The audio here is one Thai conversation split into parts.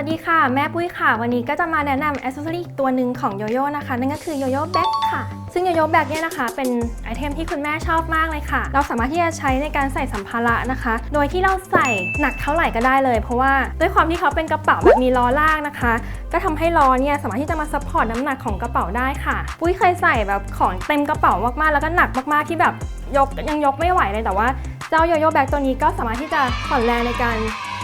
วัสดีค่ะ แม่ปุ้ยค่ะ วันนี้ก็จะมาแนะนำอ c เซสซอรี่ตัวหนึ่งของโยโย่นะคะ นั่นก็คือโยโย่แบ็คค่ะ ซึ่งโยโย่แบ็คเนี่ยนะคะ เป็นไอเทมที่คุณแม่ชอบมากเลยค่ะ เราสามารถที่จะใช้ในการใส่สัมภาระนะคะ โดยที่เราใส่หนักเท่าไหร่ก็ได้เลย เพราะว่าด้วยความที่เขาเป็นกระเป๋าแบบมีล้อลากนะคะ ก็ทำให้ล้อเนี่ยสามารถที่จะมาซัพพอร์ตน้ำหนักของกระเป๋าได้ค่ะ ปุ้ยเคยใส่แบบของเต็มกระเป๋ามากๆ แล้วก็หนักมากๆที่แบบยกยังยกไม่ไหวเลยแต่ว่าเจ้าโยโย่แบ็คตัวนี้ก็สามารถที่จะผ่อนแรงในการ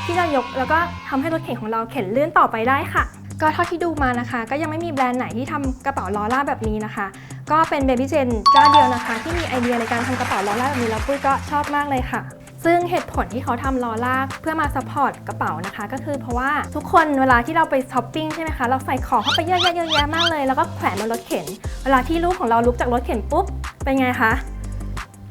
ที่จะยกแล้วก็ทำให้รถเข็นของเราเข็นเลื่อนต่อไปได้ค่ะ ก็เท่าที่ดูมานะคะ ก็ยังไม่มีแบรนด์ไหนที่ทำกระเป๋าล้อล่าแบบนี้นะคะ ก็เป็น Baby Jen เจ้าเดียวนะคะ ที่มีไอเดียในการทำกระเป๋าล้อล่าแบบนี้แล้วปุ้ยก็ชอบมากเลยค่ะซึ่งเหตุผลที่เขาทำล้อลากเพื่อมาซัพพอร์ตกระเป๋านะคะ ก็คือเพราะว่าทุกคนเวลาที่เราไปช้อปปิ้งใช่ไหมคะเราใส่ของเข้าไปเยอะแยะเยอะแยะมากเลย แล้วก็แขวนบนรถเข็น เวลาที่ลูกของเราลุกจากรถเข็นปุ๊บเป็นไงคะ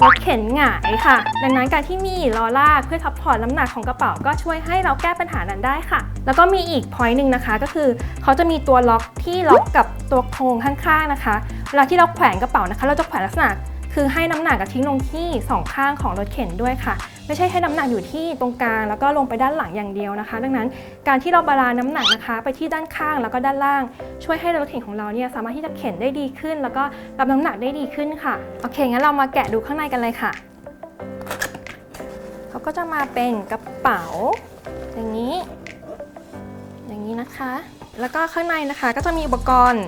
รถเข็นหงายค่ะ ดังนั้นการที่มีล้อลากเพื่อทับพอร์ตน้ำหนักของกระเป๋าก็ช่วยให้เราแก้ปัญหานั้นได้ค่ะ แล้วก็มีอีกพอยต์หนึ่งนะคะ ก็คือเขาจะมีตัวล็อกที่ล็อกกับตัวโครงข้างๆนะคะ เวลาที่เราแขวนกระเป๋านะคะ เราจะแขวนลักษณะ คือให้น้ำหนักกับทิ้งลงที่สองข้างของรถเข็นด้วยค่ะ ไม่ใช่ให้น้ำหนักอยู่ที่ตรงกลางแล้วก็ลงไปด้านหลังอย่างเดียวนะคะ ดังนั้นการที่เราบาลานซ์น้ำหนักนะคะ ไปที่ด้านข้างแล้วก็ด้านล่าง ช่วยให้รถเข็นของเราเนี่ยสามารถที่จะเข็นได้ดีขึ้น แล้วก็รับน้ำหนักได้ดีขึ้นค่ะโอเคงั้นเรามาแกะดูข้างในกันเลยค่ะเขาก็จะมาเป็นกระเป๋า อย่างนี้ อย่างนี้นะคะ แล้วก็ข้างในนะคะก็จะมีอุปกรณ์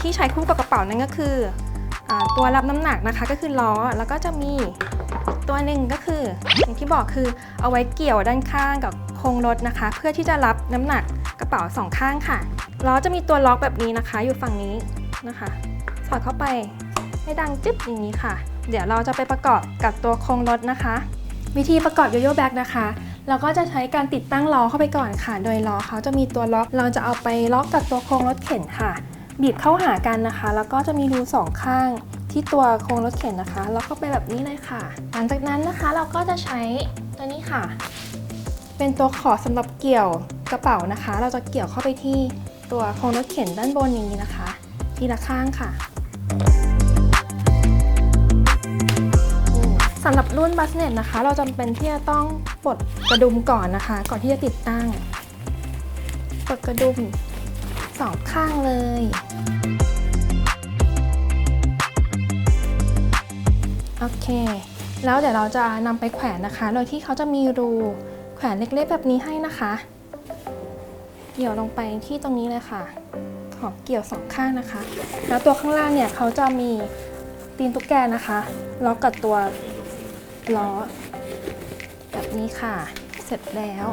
ที่ใช้คู่กับกระเป๋านั่นก็คือ ตัวรับน้ำหนักนะคะก็คือล้อแล้วก็จะมีตัวหนึ่งก็คืออย่างที่บอกคือเอาไว้เกี่ยวด้านข้างกับโครงรถนะคะ เพื่อที่จะรับน้ำหนักกระเป๋าสองข้างค่ะล้อจะมีตัวล็อกแบบนี้นะคะ อยู่ฝั่งนี้นะคะ สอดเข้าไปให้ดังจึ๊บอย่างนี้ค่ะ เดี๋ยวเราจะไปประกอบกับตัวโครงรถนะคะ วิธีประกอบโยโย่แบ็กนะคะ เราก็จะใช้การติดตั้งล้อเข้าไปก่อนค่ะ โดยล้อเขาจะมีตัวล็อก เราจะเอาไปล็อกกับตัวโครงรถเข็นค่ะ บีบเข้าหากันนะคะ แล้วก็จะมีรูสองข้างที่ตัวโครงรถเข็นนะคะ แล็อกเข้าไปแบบนี้เลยค่ะ หลังจากนั้นนะคะเราก็จะใช้ตัวนี้ค่ะ เป็นตัวขอสำหรับเกี่ยวกระเป๋านะคะ เราจะเกี่ยวเข้าไปที่ตัวโครงรถเข็นด้านบนอย่างนี้นะคะ ทีละข้างค่ะสำหรับรุ่นบัสเน็ตนะคะ เราจำเป็นที่จะต้องปลดกระดุมก่อนนะคะ ก่อนที่จะติดตั้ง ปลดกระดุม สองข้างเลย โอเค แล้วเดี๋ยวเราจะนำไปแขวนนะคะ โดยที่เขาจะมีรูแขวนเล็กๆแบบนี้ให้นะคะ เกี่ยวลงไปที่ตรงนี้เลยค่ะขอเกี่ยวสองข้างนะคะ แล้วตัวข้างล่างเนี่ยเขาจะมีตีนตุ๊กแกนะคะล็อกกับตัวล้อแบบนี้ค่ะ เสร็จแล้ว